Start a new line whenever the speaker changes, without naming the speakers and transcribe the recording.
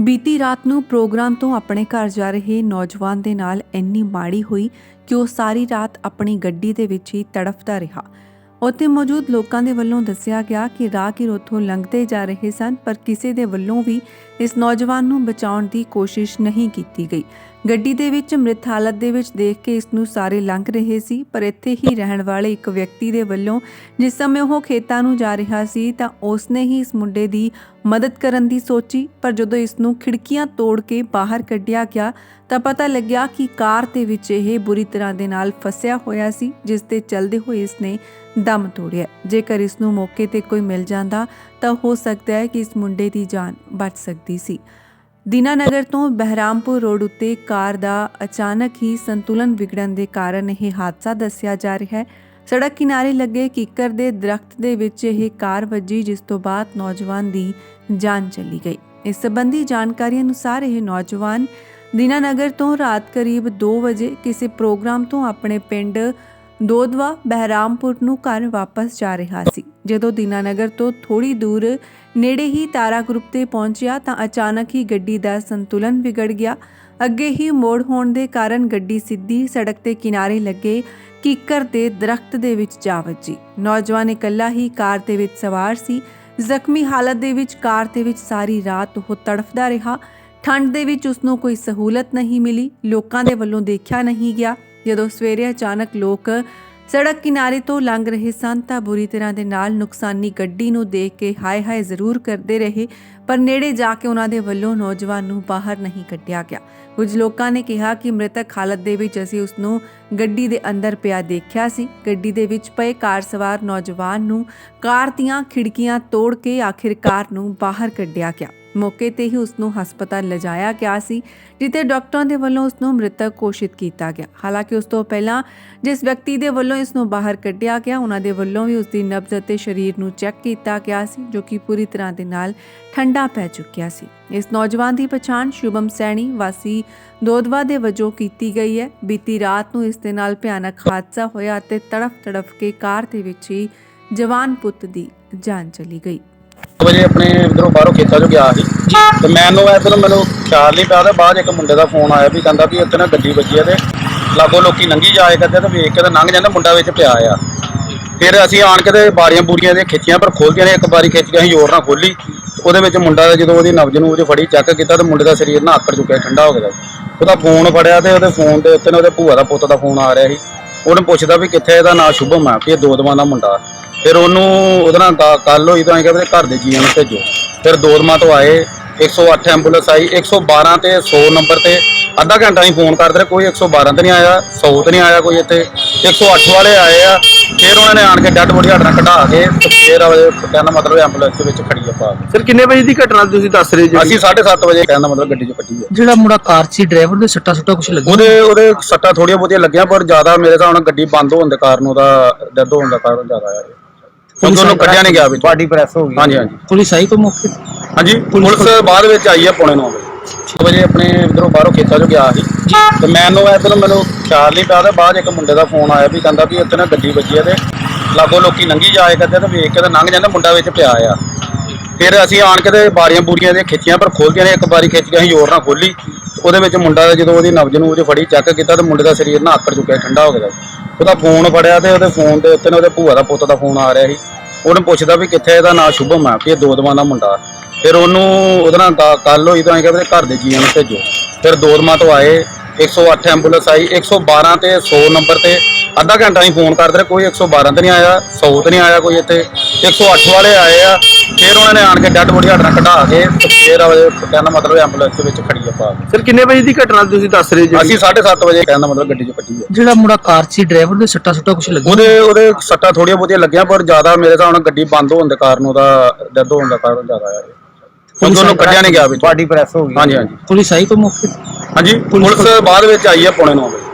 ਬੀਤੀ ਰਾਤ ਨੂੰ ਪ੍ਰੋਗਰਾਮ ਤੋਂ ਆਪਣੇ ਘਰ ਜਾ ਰਹੇ ਨੌਜਵਾਨ ਦੇ ਨਾਲ ਇੰਨੀ ਮਾੜੀ ਹੋਈ ਕਿ ਉਹ ਸਾਰੀ ਰਾਤ ਆਪਣੀ ਗੱਡੀ ਦੇ ਵਿੱਚ ਹੀ ਤੜਫਦਾ ਰਿਹਾ। ਉੱਥੇ ਮੌਜੂਦ ਲੋਕਾਂ ਦੇ ਵੱਲੋਂ ਦੱਸਿਆ ਗਿਆ ਕਿ ਰਾਹਗੀਰ ਉੱਥੋਂ ਲੰਘਦੇ ਜਾ ਰਹੇ ਸਨ, ਪਰ ਕਿਸੇ ਦੇ ਵੱਲੋਂ ਵੀ ਇਸ ਨੌਜਵਾਨ ਨੂੰ ਬਚਾਉਣ ਦੀ ਕੋਸ਼ਿਸ਼ ਨਹੀਂ ਕੀਤੀ ਗਈ। ਗੱਡੀ ਦੇ ਵਿੱਚ ਮ੍ਰਿਤ ਹਾਲਤ ਦੇ ਵਿੱਚ ਦੇਖ ਕੇ ਇਸ ਨੂੰ ਸਾਰੇ ਲੰਘ ਰਹੇ ਸੀ, ਪਰ ਇੱਥੇ ਹੀ ਰਹਿਣ ਵਾਲੇ ਇੱਕ ਵਿਅਕਤੀ ਦੇ ਵੱਲੋਂ ਜਿਸ ਸਮੇਂ ਉਹ ਖੇਤਾਂ ਨੂੰ ਜਾ ਰਿਹਾ ਸੀ, ਤਾਂ ਉਸਨੇ ਹੀ ਇਸ ਮੁੰਡੇ ਦੀ ਮਦਦ ਕਰਨ ਦੀ ਸੋਚੀ। ਪਰ ਜਦੋਂ ਇਸ ਨੂੰ ਖਿੜਕੀਆਂ ਤੋੜ ਕੇ ਬਾਹਰ ਕੱਢਿਆ ਗਿਆ, ਤਾਂ ਪਤਾ ਲੱਗਿਆ ਕਿ ਕਾਰ ਦੇ ਵਿੱਚ ਇਹ ਬੁਰੀ ਤਰ੍ਹਾਂ ਦੇ ਨਾਲ ਫਸਿਆ ਹੋਇਆ ਸੀ, ਜਿਸ ਤੇ ਚੱਲਦੇ ਹੋਏ ਇਸ ਨੇ ਦਮ ਤੋੜਿਆ। ਜੇਕਰ ਇਸ ਨੂੰ ਮੌਕੇ ਤੇ ਕੋਈ ਮਿਲ ਜਾਂਦਾ, ਤਾਂ ਹੋ ਸਕਦਾ ਹੈ ਕਿ ਇਸ ਮੁੰਡੇ ਦੀ ਜਾਨ ਬਚ ਸਕਦੀ ਸੀ। ਦੀਨਾਨਗਰ ਤੋਂ ਬਹਿਰਾਮਪੁਰ ਰੋਡ ਉੱਤੇ ਕਾਰ ਦਾ ਅਚਾਨਕ ਹੀ ਸੰਤੁਲਨ ਵਿਗੜਨ ਦੇ ਕਾਰਨ ਇਹ ਹਾਦਸਾ ਦੱਸਿਆ ਜਾ ਰਿਹਾ ਹੈ। ਸੜਕ ਕਿਨਾਰੇ ਲੱਗੇ ਕਿੱਕਰ ਦੇ ਦਰਖਤ ਦੇ ਵਿੱਚ ਇਹ ਕਾਰ ਵੱਜੀ, ਜਿਸ ਤੋਂ ਬਾਅਦ ਨੌਜਵਾਨ ਦੀ ਜਾਨ ਚਲੀ ਗਈ। ਇਸ ਸੰਬੰਧੀ ਜਾਣਕਾਰੀ ਅਨੁਸਾਰ ਇਹ ਨੌਜਵਾਨ ਦੀਨਾਨਗਰ ਤੋਂ ਰਾਤ ਕਰੀਬ 2 ਵਜੇ ਕਿਸੇ ਪ੍ਰੋਗਰਾਮ ਤੋਂ ਆਪਣੇ ਪਿੰਡ ਦੋਦਵਾ ਬਹਿਰਾਮਪੁਰ ਨੂੰ ਘਰ ਵਾਪਸ ਜਾ ਰਿਹਾ ਸੀ। ਜਦੋਂ ਦੀਨਾਨਗਰ ਤੋਂ ਥੋੜੀ ਦੂਰ ਨੇੜੇ ਹੀ ਤਾਰਾ ਗਰੁੱਪ ਤੇ ਪਹੁੰਚਿਆ ਤਾਂ ਅਚਾਨਕ ਹੀ ਗੱਡੀ ਦਾ ਸੰਤੁਲਨ ਵਿਗੜ ਗਿਆ। ਅੱਗੇ ਹੀ ਮੋੜ ਹੋਣ ਦੇ ਕਾਰਨ ਗੱਡੀ ਸਿੱਧੀ ਸੜਕ ਤੇ ਕਿਨਾਰੇ ਲੱਗੇ ਕੀਕਰ ਦੇ ਦਰਖਤ ਦੇ ਵਿੱਚ ਜਾ ਵੱਜੀ। ਨੌਜਵਾਨ ਇਕੱਲਾ ਹੀ ਕਾਰ ਦੇ ਵਿੱਚ ਸਵਾਰ ਸੀ। ਜ਼ਖਮੀ ਹਾਲਤ ਦੇ ਵਿੱਚ ਕਾਰ ਦੇ ਵਿੱਚ ਸਾਰੀ ਰਾਤ ਉਹ ਤੜਫਦਾ ਰਿਹਾ। ਠੰਡ ਦੇ ਵਿੱਚ ਉਸ ਨੂੰ ਕੋਈ ਸਹੂਲਤ ਨਹੀਂ ਮਿਲੀ। ਲੋਕਾਂ ਦੇ ਵੱਲੋਂ ਦੇਖਿਆ ਨਹੀਂ ਗਿਆ। ਜਦੋਂ ਸਵੇਰੇ ਅਚਾਨਕ ਲੋਕ ਸੜਕ ਕਿਨਾਰੇ ਤੋਂ ਲੰਘ ਰਹੇ ਸਨ ਤਾਂ ਬੁਰੀ ਤਰ੍ਹਾਂ ਦੇ ਨਾਲ ਨੁਕਸਾਨੀ ਗੱਡੀ ਨੂੰ ਦੇਖ ਕੇ ਹਾਏ ਹਾਏ ਜ਼ਰੂਰ ਕਰਦੇ ਰਹੇ, ਪਰ ਨੇੜੇ ਜਾ ਕੇ ਉਹਨਾਂ ਦੇ ਵੱਲੋਂ ਨੌਜਵਾਨ ਨੂੰ ਬਾਹਰ ਨਹੀਂ ਕੱਢਿਆ ਗਿਆ। ਕੁਝ ਲੋਕਾਂ ਨੇ ਕਿਹਾ ਕਿ ਮ੍ਰਿਤਕ ਹਾਲਤ ਦੇ ਵਿੱਚ ਅਸੀਂ ਉਸ ਨੂੰ ਗੱਡੀ ਦੇ ਅੰਦਰ ਪਿਆ ਦੇਖਿਆ ਸੀ। ਗੱਡੀ ਦੇ ਵਿੱਚ ਪਏ ਕਾਰ ਸਵਾਰ ਨੌਜਵਾਨ ਨੂੰ ਕਾਰ ਦੀਆਂ ਖਿੜਕੀਆਂ ਤੋੜ ਕੇ ਆਖਿਰ ਕਾਰ ਨੂੰ ਬਾਹਰ ਕੱਢਿਆ ਗਿਆ। ਮੌਕੇ ਤੇ ਹੀ ਉਸ ਨੂੰ ਹਸਪਤਾਲ ਲਿਜਾਇਆ ਗਿਆ ਸੀ, ਜਿੱਥੇ ਡਾਕਟਰਾਂ ਦੇ ਵੱਲੋਂ ਉਸ ਨੂੰ ਮ੍ਰਿਤਕ ਘੋਸ਼ਿਤ ਕੀਤਾ ਗਿਆ। ਹਾਲਾਂਕਿ ਉਸ ਤੋਂ ਪਹਿਲਾਂ ਜਿਸ ਵਿਅਕਤੀ ਦੇ ਵੱਲੋਂ ਇਸ ਨੂੰ ਬਾਹਰ ਕੱਢਿਆ ਗਿਆ, ਉਹਨਾਂ ਦੇ ਵੱਲੋਂ ਵੀ ਉਸ ਦੀ ਨਬਜ਼ ਅਤੇ ਸਰੀਰ ਨੂੰ ਚੈੱਕ ਕੀਤਾ ਗਿਆ ਸੀ, ਜੋ ਕਿ ਪੂਰੀ ਤਰ੍ਹਾਂ ਦੇ ਨਾਲ ਠੰਡਾ ਪੈ ਚੁੱਕਿਆ ਸੀ। ਇਸ ਨੌਜਵਾਨ ਦੀ ਪਛਾਣ ਸ਼ੁਭਮ ਸੈਣੀ, ਵਾਸੀ ਦੋਦਵਾ ਦੇ ਵਜੋਂ ਕੀਤੀ ਗਈ ਹੈ। ਬੀਤੀ ਰਾਤ ਨੂੰ ਇਸ ਦੇ ਨਾਲ ਭਿਆਨਕ ਹਾਦਸਾ ਹੋਇਆ ਅਤੇ ਤੜਫ ਤੜਫ ਕੇ ਕਾਰ ਦੇ ਵਿੱਚ ਹੀ ਜਵਾਨ ਪੁੱਤ ਦੀ ਜਾਨ ਚਲੀ ਗਈ।
ਵਜੇ ਆਪਣੇ ਇਧਰੋਂ ਬਾਹਰੋਂ ਖੇਤਾਂ 'ਚੋਂ ਗਿਆ ਸੀ। ਤੇ ਮੈਨੂੰ ਇਧਰੋਂ ਮੈਨੂੰ ਖਿਆਲ ਨਹੀਂ ਪਿਆ ਤੇ ਬਾਅਦ 'ਚ ਇੱਕ ਮੁੰਡੇ ਦਾ ਫੋਨ ਆਇਆ ਵੀ ਕਹਿੰਦਾ ਵੀ ਉੱਥੇ ਨਾ ਗੱਡੀ ਵੱਜੀ ਆ ਤੇ ਲਾਗੋ ਲੋਕੀ ਲੰਘੀ ਜਾਏ ਕਰਦੇ ਤੇ ਵੇਖ ਕੇ ਤੇ ਲੰਘ ਜਾਂਦਾ ਮੁੰਡਾ ਵਿੱਚ ਪਿਆ ਆ। ਫਿਰ ਅਸੀਂ ਆਣ ਕੇ ਤੇ ਬਾਰੀਆਂ ਬੂਰੀਆਂ ਦੇ ਖਿੱਚੀਆਂ ਪਰ ਖੋਲਦੀਆਂ ਨੇ ਇੱਕ ਬਾਰੀ ਖਿੱਚ ਕੇ ਅਸੀਂ ਜ਼ੋਰ ਨਾਲ ਖੋਲੀ ਉਹਦੇ ਵਿੱਚ ਮੁੰਡਾ ਜਦੋਂ ਉਹਦੀ ਨਬਜ਼ ਨੂੰ ਉਹਦੇ ਫੜੀ ਚੈੱਕ ਕੀਤਾ ਤੇ ਮੁੰਡੇ ਦਾ ਸਰੀਰ ਨਾ ਆਕੜ ਚੁੱਕਿਆ, ਠੰਡਾ ਹੋ ਗਿਆ। ਉਹਦਾ ਫੋਨ ਫੜਿਆ ਤੇ ਉਹਦੇ ਫੋਨ ਦੇ ਉੱਤੇ ਨਾ ਉਹਦੇ ਭੂਆ ਦਾ ਪੁੱਤ ਦਾ ਫੋਨ ਆ ਰਿਹਾ ਸੀ। ਉਹਨੂੰ ਪੁੱਛਦਾ ਵੀ ਕਿੱਥੇ ਇਹਦਾ ਨਾਂ ਸ਼ੁਭਮ ਆ, ਵੀ ਇਹ ਦੋ ਦਵਾਂ ਦਾ ਮੁੰਡਾ। ਫਿਰ ਉਹਨੂੰ ਉਹਦੇ ਨਾਲ ਗੱਲ ਹੋਈ ਤਾਂ ਅਸੀਂ ਘਰ ਦੇ ਜੀਆਂ ਨੂੰ ਭੇਜੋ ਫਿਰ ਦੋਦਮਾ ਤੋਂ ਆਏ 108 ਐਂਬੂਲੈਂਸ ਆਈ 112 ਤੇ 100 ਨੰਬਰ ਤੇ ਅੱਧਾ ਘੰਟਾ ਹੀ ਫੋਨ ਕਰਦੇ ਰਹੇ ਕੋਈ 112 ਤੇ ਨਹੀਂ ਆਇਆ 100 ਤੇ ਨਹੀਂ ਆਇਆ ਕੋਈ ਇੱਥੇ 108 ਵਾਲੇ ਆਏ ਆ ਫਿਰ ਉਹਨਾਂ ਨੇ ਆਣ ਕੇ ਡੱਡ ਬੋਡੀ ਹਟਣਾ ਕਢਾ ਕੇ ਤੇ ਫਿਰ ਉਹ ਕਹਿੰਦਾ ਮਤਲਬ ਐਂਬੂਲੈਂਸ ਦੇ ਵਿੱਚ ਖੜੀ ਆ ਪਾ ਕੇ।
ਸਰ ਕਿੰਨੇ ਵਜੇ ਦੀ ਘਟਨਾ ਤੁਸੀਂ ਦੱਸ ਰਹੇ ਜੀ?
ਅਸੀਂ 7:30 ਵਜੇ ਕਹਿੰਦਾ ਮਤਲਬ ਗੱਡੀ 'ਚ ਕੱਢੀ ਆ।
ਜਿਹੜਾ ਮੁੰਡਾ ਕਾਰ 'ਚ ਸੀ ਡਰਾਈਵਰ ਦੇ ਸੱਟਾ ਸੁੱਟਾ ਕੁਝ ਲੱਗਿਆ?
ਉਹਦੇ ਉਹਦੇ ਸੱਟਾਂ ਥੋੜੀਆਂ ਬਹੁਤੀਆਂ ਲੱਗੀਆਂ ਪਰ ਜ਼ਿਆਦਾ ਮੇਰੇ ਹਿਸਾਬ ਨਾਲ ਗੱਡੀ ਬੰਦ ਹੋਣ ਦੇ ਕਾਰਨ ਉਹਦਾ ਡੈਡ ਹੋਣ ਦਾ ਕਾਰਨ ਜ਼ਿਆਦਾ ਆ। ਕਿਉਂਕਿ ਉਹਨੂੰ ਕੱਢਿਆ ਨਹੀਂ ਗਿਆ ਵਿੱਚ।
ਬਾਡੀ ਪ੍ਰੈਸ ਹੋ ਗਈ।
ਹਾਂਜੀ ਹਾਂਜੀ।
ਪੁਲਿਸ ਆਈ ਕੋਈ ਮੌਕੇ ਤੇ?
ਹਾਂਜੀ ਪੁਲਿਸ ਬਾਅਦ ਵਿੱਚ ਆਈ ਹੈ ਪੌਣੇ 9 ਵਜੇ। 6 ਵਜੇ ਆਪਣੇ ਇਧਰੋਂ ਬਾਹਰੋਂ ਖੇਤਾਂ 'ਚੋਂ ਗਿਆ ਸੀ। ਤੇ ਮੈਨੂੰ ਇਧਰੋਂ ਮੈਨੂੰ ਖਿਆਲ ਨਹੀਂ ਪਿਆ ਤੇ ਬਾਅਦ 'ਚ ਇੱਕ ਮੁੰਡੇ ਦਾ ਫੋਨ ਆਇਆ ਵੀ ਕਹਿੰਦਾ ਵੀ ਉੱਥੇ ਨਾ ਗੱਡੀ ਵੱਜੀ ਆ ਤੇ ਲਾਗੋ ਲੋਕੀ ਲੰਘੀ ਜਾਏ ਕਰਦੇ ਤੇ ਵੇਖ ਕੇ ਤੇ ਲੰਘ ਜਾਂਦੇ ਮੁੰਡਾ ਵਿੱਚ ਪਿਆ ਆ। ਫਿਰ ਅਸੀਂ ਆਣ ਕੇ ਤੇ ਬਾਰੀਆਂ ਬੂਰੀਆਂ ਦੇ ਖਿੱਚੀਆਂ ਪਰ ਖੋਲਦੀਆਂ ਨੇ ਇੱਕ ਬਾਰੀ ਖਿੱਚ ਕੇ ਅਸੀਂ ਜ਼ੋਰ ਨਾਲ ਖੋਲੀ ਉਹਦੇ ਵਿੱਚ ਮੁੰਡਾ ਜਦੋਂ ਉਹਦੀ ਨਬਜ਼ ਨੂੰ ਉਹਦੇ ਫੜੀ ਚੈੱਕ ਕੀਤਾ ਤੇ ਮੁੰਡੇ ਦਾ ਸਰੀਰ ਨਾ ਆਕੜ ਚੁੱਕਿਆ, ਠੰਡਾ ਹੋ ਗਿਆ ਉਹਦਾ ਫੋਨ ਫੜਿਆ ਤੇ ਉਹਦੇ ਫੋਨ ਦੇ ਉੱਤੇ ਨਾ ਉਹਦੇ ਭੂਆ ਦਾ ਪੁੱਤ ਦਾ ਫੋਨ ਆ ਰਿਹਾ ਸੀ। ਉਹਨੂੰ ਪੁੱਛਦਾ ਵੀ ਕਿੱਥੇ ਇਹਦਾ ਨਾਂ ਸ਼ੁਭਮ ਆ, ਵੀ ਇਹ ਦੋ ਦਾ ਮੁੰਡਾ। ਫਿਰ ਉਹਨੂੰ ਉਹਦੇ ਨਾਲ ਗੱਲ ਹੋਈ ਤਾਂ ਅਸੀਂ ਕਿਹਾ ਘਰ ਦੇ ਜੀਆਂ ਨੂੰ ਭੇਜੋ। ਫਿਰ ਦੋਦਮਾ ਤੋਂ ਆਏ 108 ਐਂਬੂਲੈਂਸ ਆਈ 112 ਤੇ 100 ਨੰਬਰ ਤੇ ਅੱਧਾ ਘੰਟਾ ਹੀ ਫੋਨ ਕਰਦੇ ਰਹੇ, ਕੋਈ 112 ਤੇ ਨਹੀਂ ਆਇਆ 100 ਤੇ ਨਹੀਂ ਆਇਆ ਕੋਈ ਇੱਥੇ। 108 ਵਾਲੇ ਆਏ ਆ ਫਿਰ ਉਹਨਾਂ ਨੇ ਆਣ ਕੇ ਡੱਡ ਬੋਡੀ ਹਟਣਾ ਕਢਾ ਕੇ ਫਿਰ ਉਹ ਕਹਿੰਦਾ ਮਤਲਬ ਐਂਬੂਲੈਂਸ ਦੇ ਵਿੱਚ ਖੜੀ ਆ ਪਾ ਕੇ।
ਸਰ ਕਿੰਨੇ ਵਜੇ ਦੀ ਘਟਨਾ ਤੁਸੀਂ ਦੱਸ ਰਹੇ ਜੀ
ਅਸੀਂ 7:30 ਵਜੇ ਕਹਿੰਦਾ ਮਤਲਬ ਗੱਡੀ 'ਚ ਕੱਢੀ ਆ।
ਜਿਹੜਾ ਮੁੰਡਾ ਕਾਰ 'ਚ ਸੀ ਡਰਾਈਵਰ ਦੇ ਸੱਟਾ ਸੁੱਟਾ ਕੁਝ ਲੱਗਿਆ?
ਉਹਦੇ ਉਹਦੇ ਸੱਟਾਂ ਥੋੜੀਆਂ ਬਹੁਤੀਆਂ ਲੱਗੀਆਂ ਪਰ ਜ਼ਿਆਦਾ ਮੇਰੇ ਹਿਸਾਬ ਨਾਲ ਗੱਡੀ ਬੰਦ ਹੋਣ ਦੇ ਕਾਰਨ ਉਹਦਾ ਡੈਡ ਹੋਣ ਦਾ ਕਾਰਨ ਜ਼ਿਆਦਾ ਆ। ਕਿਉਂਕਿ ਉਹਨੂੰ ਕੱਢਿਆ ਨਹੀਂ ਗਿਆ ਵਿੱਚ।
ਬਾਡੀ ਪ੍ਰੈਸ ਹੋ ਗਈ।
ਹਾਂਜੀ ਹਾਂਜੀ।
ਪੁਲਿਸ ਆਈ ਕੋਈ ਮੌਕੇ? ਤੇ?
ਹਾਂਜੀ ਪੁਲਿਸ ਬਾਅਦ ਵਿੱਚ ਆਈ ਹੈ ਪੌਣੇ 9 ਵਜੇ।